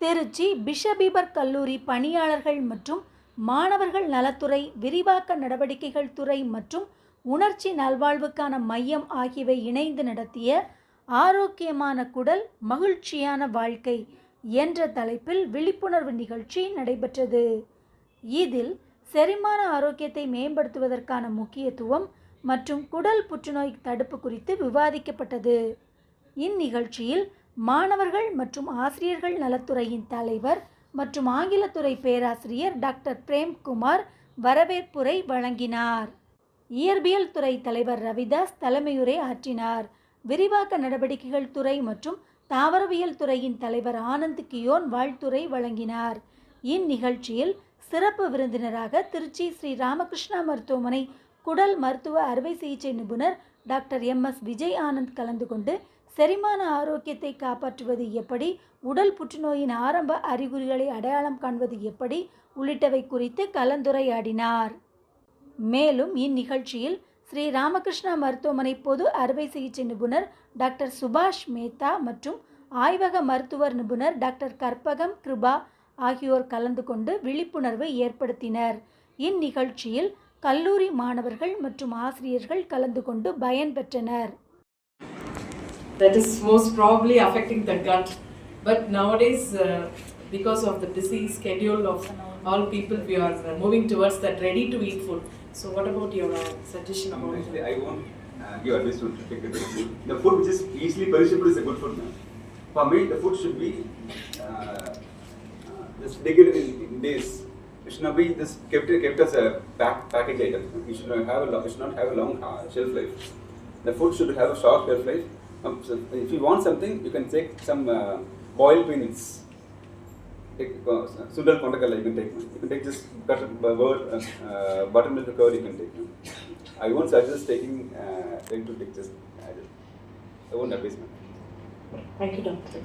திருச்சி பிஷபீபர் கல்லூரி பணியாளர்கள் மற்றும் மாணவர்கள் நலத்துறை விரிவாக்க நடவடிக்கைகள் துறை மற்றும் உணர்ச்சி நல்வாழ்வுக்கான மையம் ஆகியவை இணைந்து நடத்திய ஆரோக்கியமான குடல் மகிழ்ச்சியான வாழ்க்கை என்ற தலைப்பில் விழிப்புணர்வு நிகழ்ச்சி நடைபெற்றது. இதில் செரிமான ஆரோக்கியத்தை மேம்படுத்துவதற்கான முக்கியத்துவம் மற்றும் குடல் புற்றுநோய் தடுப்பு குறித்து விவாதிக்கப்பட்டது. இந்நிகழ்ச்சியில் மாணவர்கள் மற்றும் ஆசிரியர்கள் நலத்துறையின் தலைவர் மற்றும் ஆங்கிலத்துறை பேராசிரியர் டாக்டர் பிரேம்குமார் வரவேற்புரை வழங்கினார். இயற்பியல் துறை தலைவர் ரவிதாஸ் தலைமையுரை ஆற்றினார். விரிவாக்க நடவடிக்கைகள் துறை மற்றும் தாவரவியல் துறையின் தலைவர் ஆனந்த் கியோன் வாழ்த்துறை வழங்கினார். இந்நிகழ்ச்சியில் சிறப்பு விருந்தினராக திருச்சி ஸ்ரீ ராமகிருஷ்ணா மருத்துவமனை குடல் மருத்துவ அறுவை சிகிச்சை நிபுணர் doctor M S Vijay Anand கலந்து கொண்டு செரிமான ஆரோக்கியத்தை காப்பாற்றுவது எப்படி உடல் புற்றுநோயின் ஆரம்ப அறிகுறிகளை அடையாளம் காண்பது எப்படி உள்ளிட்டவை குறித்து கலந்துரையாடினார். மேலும் இந்நிகழ்ச்சியில் ஸ்ரீ ராமகிருஷ்ணா மருத்துவமனை பொது அறுவை சிகிச்சை நிபுணர் டாக்டர் சுபாஷ் மேத்தா மற்றும் ஆய்வக மருத்துவர் நிபுணர் டாக்டர் கற்பகம் கிருபா ஆகியோர் கலந்து கொண்டு விழிப்புணர்வு ஏற்படுத்தினர். இந்நிகழ்ச்சியில் கல்லூரி மாணவர்கள் மற்றும் ஆசிரியர்கள் கலந்து கொண்டு பயன்பெற்றனர் that is most probably affecting the gut. But nowadays, uh, because of the busy schedule of all people, we are uh, moving towards that ready to eat food. So, what about your uh, suggestion about Actually, I won't uh, give advice to take the food. The food which is easily perishable is a good food. ma'am. For me, the food should be uh, uh, just decayed in, in days. It should not be just kept, kept as a pack, package item. It should not have a, it should not have a long uh, shelf life. The food should have a short shelf life. Um, so if you want something, you can take some uh, boiled peanuts. Take uh, sundal you can take. You can take just butter, uh, uh, buttermilk curd you can take. I won't suggest taking uh, trying to take just. I won't advise. Thank you, doctor.